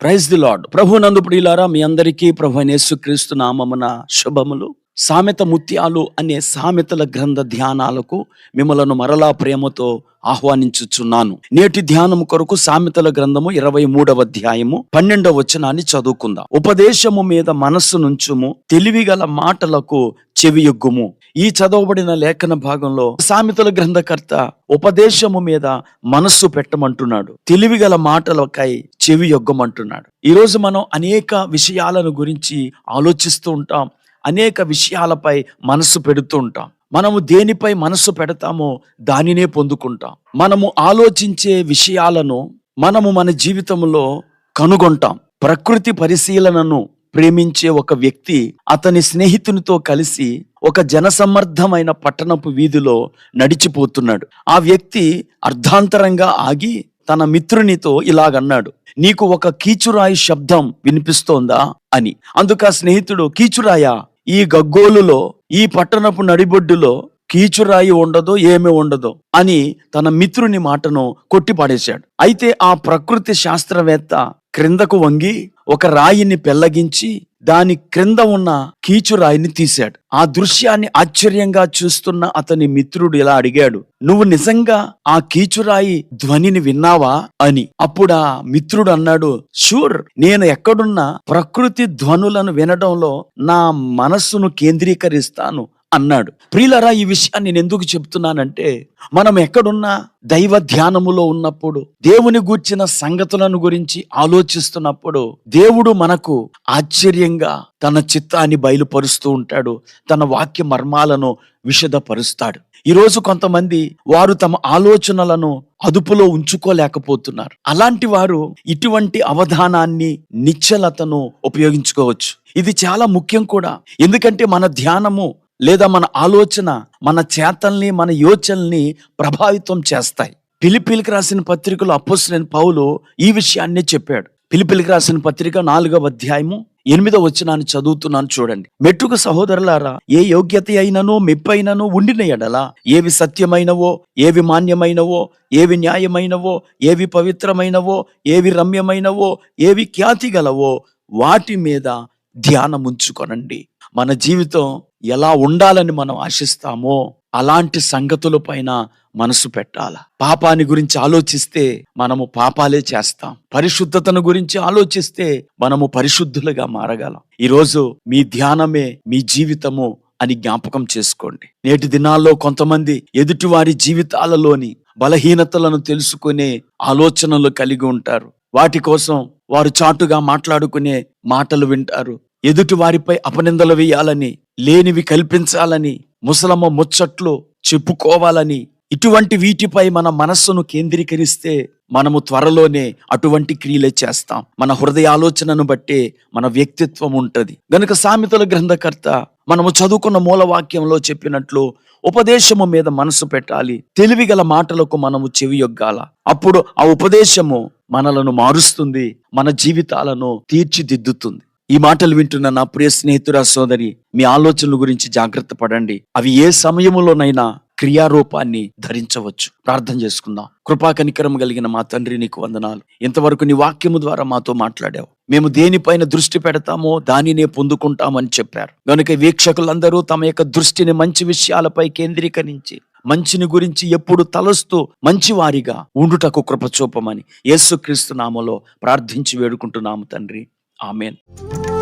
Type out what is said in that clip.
Praise the lord ప్రభు నందు ప్రియులారా మీ అందరికీ ప్రభు అయిన నామమున శుభములు. సామెత ముత్యాలు అనే సామెతల గ్రంథ ధ్యానాలకు మిమ్మలను మరలా ప్రేమతో ఆహ్వానించుచున్నాను. నేటి ధ్యానం కొరకు సామెతల గ్రంథము ఇరవై మూడవ అధ్యాయము పన్నెండవ వచనాన్ని చదువుకుందాం. ఉపదేశము మీద మనస్సు నుంచుము తెలివిగల మాటలకు చెవియొగ్గుము. ఈ చదవబడిన లేఖన భాగంలో సామెతల గ్రంథకర్త ఉపదేశము మీద మనస్సు పెట్టమంటున్నాడు. తెలివిగల మాటలకై చెవి యొగ్గమంటున్నాడు ఈరోజు మనం అనేక విషయాలను గురించి ఆలోచిస్తూ ఉంటాం. అనేక విషయాలపై మనసు పెడుతూ ఉంటాం మనము దేనిపై మనస్సు పెడతామో దానినే పొందుకుంటాం. మనము ఆలోచించే విషయాలను మనము మన జీవితంలో కనుగొంటాం. ప్రకృతి పరిశీలనను ప్రేమించే ఒక వ్యక్తి అతని స్నేహితునితో కలిసి ఒక జనసమ్మర్ధమైన పట్టణపు వీధిలో నడిచిపోతున్నాడు. ఆ వ్యక్తి అర్ధాంతరంగా ఆగి తన మిత్రునితో ఇలాగన్నాడు. నీకు ఒక కీచురాయి శబ్దం వినిపిస్తోందా? అని. అందుకు ఆ స్నేహితుడు కీచురాయా ఈ గగ్గోలులో ఈ పట్టణపు నడిబొడ్డులో కీచురాయి ఉండదో ఏమీ ఉండదో అని తన మిత్రుని మాటను కొట్టిపాడేశాడు అయితే ఆ ప్రకృతి శాస్త్రవేత్త క్రిందకు వంగి ఒక రాయిని పెళ్ళగించి దాని క్రింద ఉన్న కీచురాయిని తీశాడు. ఆ దృశ్యాన్ని ఆశ్చర్యంగా చూస్తున్న అతని మిత్రుడు ఇలా అడిగాడు నువ్వు నిజంగా ఆ కీచురాయి ధ్వనిని విన్నావా? అని. అప్పుడు ఆ మిత్రుడు అన్నాడు షూర్ నేను ఎక్కడున్నా ప్రకృతి ధ్వనులను వినడంలో నా మనస్సును కేంద్రీకరిస్తాను. అన్నాడు. ప్రియులరా ఈ విషయాన్ని నేను ఎందుకు చెప్తున్నానంటే మనం ఎక్కడున్నా దైవ ధ్యానములో ఉన్నప్పుడు దేవుని గూర్చిన సంగతులను గురించి ఆలోచిస్తున్నప్పుడు దేవుడు మనకు ఆశ్చర్యంగా తన చిత్తాన్ని బయలుపరుస్తూ ఉంటాడు. తన వాక్య మర్మాలను విషదపరుస్తాడు ఈరోజు కొంతమంది వారు తమ ఆలోచనలను అదుపులో ఉంచుకోలేకపోతున్నారు. అలాంటి వారు ఇటువంటి అవధానాన్ని నిశ్చలతను ఉపయోగించుకోవచ్చు. ఇది చాలా ముఖ్యం కూడా. ఎందుకంటే మన ధ్యానము లేదా మన ఆలోచన మన చేతల్ని మన యోచనల్ని ప్రభావితం చేస్తాయి. పిలిపిలికి రాసిన పత్రికలో అపోసిన పౌలు ఈ విషయాన్నే చెప్పాడు. పిలిపిలికి రాసిన పత్రిక నాలుగవ అధ్యాయము ఎనిమిదవ వచ్చినాన్ని చదువుతున్నాను చూడండి. మెట్టుకు సహోదరులారా ఏ యోగ్యత అయినను మెప్పైనను ఉండిన ఎడల ఏవి సత్యమైనవో ఏవి మాన్యమైనవో ఏవి న్యాయమైనవో ఏవి పవిత్రమైనవో ఏవి రమ్యమైనవో ఏవి ఖ్యాతి గలవో వాటి మీద ధ్యానం ఉంచుకొనండి మన జీవితం ఎలా ఉండాలని మనం ఆశిస్తామో అలాంటి సంగతుల పైన మనసు పెట్టాల? పాపాన్ని గురించి ఆలోచిస్తే మనము పాపాలే చేస్తాం. పరిశుద్ధతను గురించి ఆలోచిస్తే మనము పరిశుద్ధులుగా మారగలం. ఈరోజు మీ ధ్యానమే మీ జీవితము అని జ్ఞాపకం చేసుకోండి. నేటి దినాల్లో కొంతమంది ఎదుటివారి జీవితాలలోని బలహీనతలను తెలుసుకునే ఆలోచనలు కలిగి ఉంటారు. వాటి కోసం వారు చాటుగా మాట్లాడుకునే మాటలు వింటారు. ఎదుటి వారిపై అపనిందలు వేయాలని లేనివి కల్పించాలని ముసలమ్మ ముచ్చట్లు చెప్పుకోవాలని ఇటువంటి వీటిపై మన మనస్సును కేంద్రీకరిస్తే మనము త్వరలోనే అటువంటి క్రియలే చేస్తాం. మన హృదయ ఆలోచనను బట్టే మన వ్యక్తిత్వం ఉంటది. గనుక సామెతల గ్రంథకర్త మనము చదువుకున్న మూలవాక్యంలో చెప్పినట్లు ఉపదేశము మీద మనసు పెట్టాలి. తెలివిగల మాటలకు మనము చెవియొగ్గాల అప్పుడు ఆ ఉపదేశము మనలను మారుస్తుంది మన జీవితాలను తీర్చిదిద్దుతుంది. ఈ మాటలు వింటున్న నా ప్రియ స్నేహితురా సోదరి మీ ఆలోచనల గురించి జాగ్రత్త పడండి. అవి ఏ సమయంలోనైనా క్రియారూపాన్ని ధరించవచ్చు. ప్రార్థన చేసుకుందాం. కృపా కనికరం కలిగిన మా తండ్రి నీకు వందనాలు. ఇంతవరకు నీ వాక్యము ద్వారా మాతో మాట్లాడావు. మేము దేనిపైన దృష్టి పెడతామో దానినే పొందుకుంటామని చెప్పారు. గనుక వీక్షకులందరూ తమ యొక్క దృష్టిని మంచి విషయాలపై కేంద్రీకరించి మంచిని గురించి ఎప్పుడు తలస్తూ మంచివారిగా ఉండుటకు కృపచూపమని యేసుక్రీస్తు నామలో ప్రార్థించి వేడుకుంటున్నాము తండ్రి. Amen.